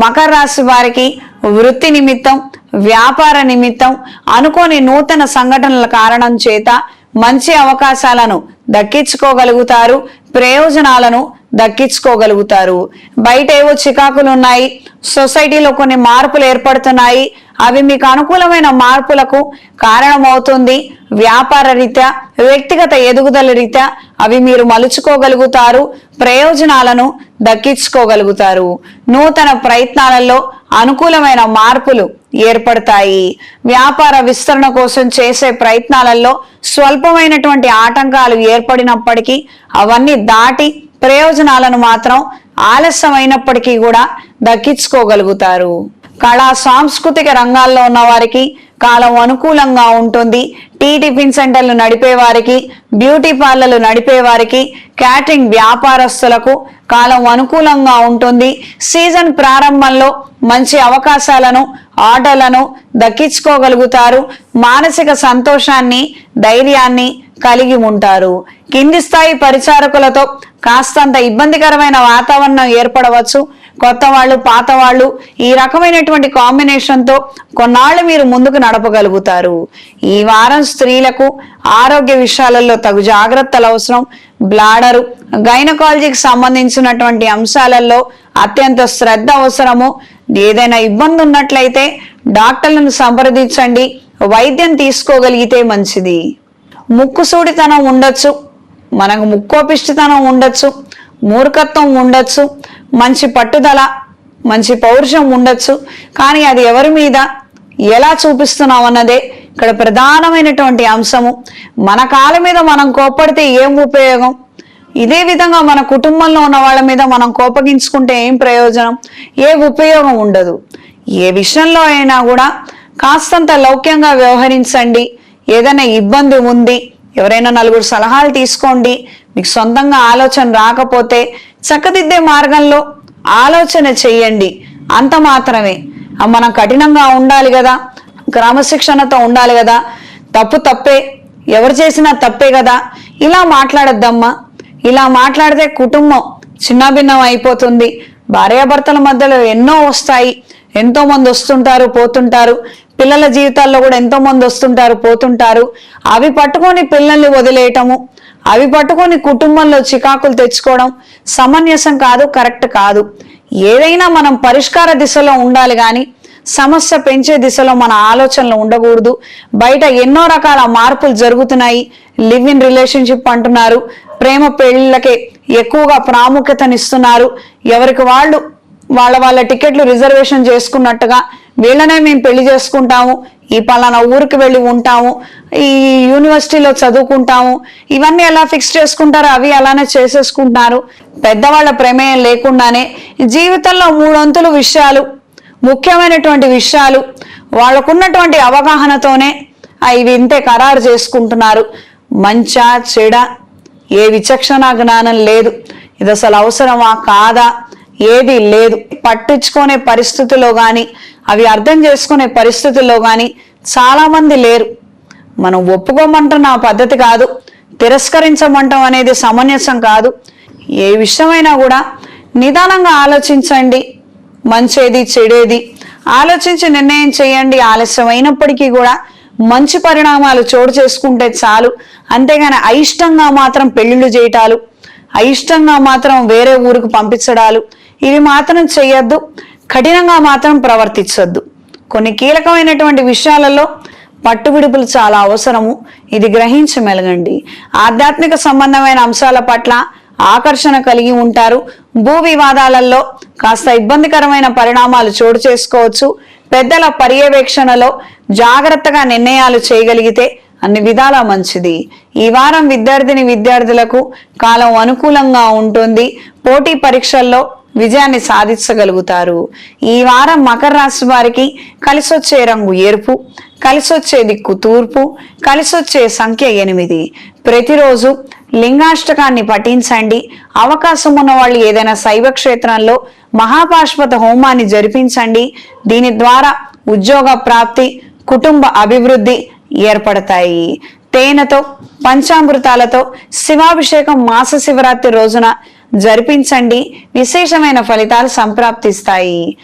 మకర రాశి వారికి వృత్తి నిమిత్తం వ్యాపార నిమిత్తం అనుకోని నూతన సంఘటనల కారణం చేత మంచి అవకాశాలను దక్కించుకోగలుగుతారు ప్రయోజనాలను దక్కించుకోగలుగుతారు. బయట ఏవో చికాకులు ఉన్నాయి సొసైటీలో కొన్ని మార్పులు ఏర్పడుతున్నాయి అవి మీకు అనుకూలమైన మార్పులకు కారణమవుతుంది. వ్యాపార రీత్యా వ్యక్తిగత ఎదుగుదల రీత్యా అవి మీరు మలుచుకోగలుగుతారు ప్రయోజనాలను దక్కించుకోగలుగుతారు. నూతన ప్రయత్నాలలో అనుకూలమైన మార్పులు ఏర్పడతాయి. వ్యాపార విస్తరణ కోసం చేసే ప్రయత్నాలలో స్వల్పమైనటువంటి ఆటంకాలు ఏర్పడినప్పటికీ అవన్నీ దాటి ప్రయోజనాలను మాత్రం ఆలస్యమైనప్పటికీ కూడా దక్కించుకోగలుగుతారు. కళా సాంస్కృతిక రంగాల్లో ఉన్న వారికి కాలం అనుకూలంగా ఉంటుంది. టీ టిఫిన్ సెంటర్లు నడిపే వారికి బ్యూటీ పార్లర్లు నడిపే వారికి క్యాటరింగ్ వ్యాపారస్తులకు కాలం అనుకూలంగా ఉంటుంది. సీజన్ ప్రారంభంలో మంచి అవకాశాలను ఆటలను దక్కించుకోగలుగుతారు. మానసిక సంతోషాన్ని ధైర్యాన్ని కలిగి ఉంటారు. కింది స్థాయి పరిచారకులతో కాస్తంత ఇబ్బందికరమైన వాతావరణం ఏర్పడవచ్చు. కొత్త వాళ్ళు పాత వాళ్ళు ఈ రకమైనటువంటి కాంబినేషన్తో కొన్నాళ్ళు మీరు ముందుకు నడపగలుగుతారు. ఈ వారం స్త్రీలకు ఆరోగ్య విషయాలలో తగు జాగ్రత్తలు అవసరం. బ్లాడరు గైనకాలజీకి సంబంధించినటువంటి అంశాలలో అత్యంత శ్రద్ధ అవసరము. ఏదైనా ఇబ్బంది ఉన్నట్లయితే డాక్టర్లను సంప్రదించండి. వైద్యం తీసుకోగలిగితే మంచిది. ముక్కుసూడితనం ఉండొచ్చు. మనకు ముక్కోపిష్టితనం ఉండొచ్చు. మూర్ఖత్వం ఉండొచ్చు. మంచి పట్టుదల మంచి పౌరుషం ఉండొచ్చు. కానీ అది ఎవరి మీద ఎలా చూపిస్తున్నాం అన్నదే ఇక్కడ ప్రధానమైనటువంటి అంశము. మన కాళ్ళ మీద మనం కోప్పడితే ఏం ఉపయోగం? ఇదే విధంగా మన కుటుంబంలో ఉన్న వాళ్ళ మీద మనం కోపగించుకుంటే ఏం ప్రయోజనం? ఏ ఉపయోగం ఉండదు. ఏ విషయంలో అయినా కూడా కాస్తంత లౌక్యంగా వ్యవహరించండి. ఏదైనా ఇబ్బంది ఉంది ఎవరైనా నలుగురు సలహాలు తీసుకోండి. మీకు సొంతంగా ఆలోచన రాకపోతే చక్కదిద్దే మార్గంలో ఆలోచన చెయ్యండి. అంత మాత్రమే. మనం కఠినంగా ఉండాలి కదా. క్రమశిక్షణతో ఉండాలి కదా. తప్పు తప్పే. ఎవరు చేసినా తప్పే కదా. ఇలా మాట్లాడద్దమ్మా. ఇలా మాట్లాడితే కుటుంబం చిన్నభిన్నం అయిపోతుంది. భార్యాభర్తల మధ్యలో ఎన్నో వస్తాయి. ఎంతో మంది వస్తుంటారు పోతుంటారు. పిల్లల జీవితాల్లో కూడా ఎంతో మంది వస్తుంటారు పోతుంటారు. అవి పట్టుకొని పిల్లల్ని వదిలేయటము అవి పట్టుకొని కుటుంబంలో చికాకులు తెచ్చుకోవడం సమంజసం కాదు కరెక్ట్ కాదు. ఏదైనా మనం పరిష్కార దిశలో ఉండాలి కానీ సమస్య పెంచే దిశలో మన ఆలోచనలు ఉండకూడదు. బయట ఎన్నో రకాల మార్పులు జరుగుతున్నాయి. లివ్ ఇన్ రిలేషన్షిప్ అంటున్నారు. ప్రేమ పెళ్ళిళ్ళకే ఎక్కువగా ప్రాముఖ్యతనిస్తున్నారు. ఎవరికి వాళ్ళు వాళ్ళ వాళ్ళ టికెట్లు రిజర్వేషన్ చేసుకున్నట్టుగా వీళ్ళనే మేము పెళ్ళి చేసుకుంటాము ఈ పలానా ఊరికి వెళ్ళి ఉంటాము ఈ యూనివర్సిటీలో చదువుకుంటాము ఇవన్నీ ఎలా ఫిక్స్ చేసుకుంటారో అవి అలానే చేసేసుకుంటున్నారు. పెద్దవాళ్ళ ప్రమేయం లేకుండానే జీవితంలో మూడొంతులు విషయాలు ముఖ్యమైనటువంటి విషయాలు వాళ్ళకున్నటువంటి అవగాహనతోనే ఇవి ఇంతే ఖరారు చేసుకుంటున్నారు. మంచా చెడ ఏ విచక్షణ జ్ఞానం లేదు. ఇది అసలు అవసరమా కాదా? ఏది లేదు. పట్టించుకునే పరిస్థితుల్లో కానీ అవి అర్థం చేసుకునే పరిస్థితుల్లో కానీ చాలా మంది లేరు. మనం ఒప్పుకోమంటున్న ఆ పద్ధతి కాదు. తిరస్కరించమంటాం అనేది సమంజసం కాదు. ఏ విషయమైనా కూడా నిదానంగా ఆలోచించండి. మంచేది చెడేది. ఆలోచించి నిర్ణయం చేయండి. ఆలస్యం అయినప్పటికీ కూడా మంచి పరిణామాలు చోటు చేసుకుంటే చాలు. అంతేగాని అయిష్టంగా మాత్రం పెళ్ళిళ్ళు చేయటాలు అయిష్టంగా మాత్రం వేరే ఊరికి పంపించడాలు ఇవి మాత్రం చేయొద్దు కఠినంగా మాత్రం ప్రవర్తించొద్దు. కొన్ని కీలకమైనటువంటి విషయాలలో పట్టువిడుపులు చాలా అవసరము. ఇది గ్రహించి మెలగండి. ఆధ్యాత్మిక సంబంధమైన అంశాల పట్ల ఆకర్షణ కలిగి ఉంటారు. భూ వివాదాలలో కాస్త ఇబ్బందికరమైన పరిణామాలు చోటు చేసుకోవచ్చు. పెద్దల పర్యవేక్షణలో జాగ్రత్తగా నిర్ణయాలు చేయగలిగితే అన్ని విధాల మంచిది. ఈ వారం విద్యార్థిని విద్యార్థులకు కాలం అనుకూలంగా ఉంటుంది. పోటీ పరీక్షల్లో విజయాన్ని సాధించగలుగుతారు. ఈ వారం మకర రాశి వారికి కలిసొచ్చే రంగు ఎరుపు కలిసొచ్చే దిక్కు తూర్పు కలిసొచ్చే సంఖ్య ఎనిమిది. ప్రతిరోజు లింగాష్టకాన్ని పఠించండి. అవకాశం ఉన్న వాళ్ళు ఏదైనా శైవ క్షేత్రంలో మహాపాశ్వత హోమాన్ని జరిపించండి. దీని ద్వారా ఉద్యోగ ప్రాప్తి కుటుంబ అభివృద్ధి ఏర్పడతాయి. తేనెతో పంచామృతాలతో శివాభిషేకం మాస శివరాత్రి రోజున జరిపించండి. విశేషమైన ఫలితాలు సంప్రాప్తిస్తాయి.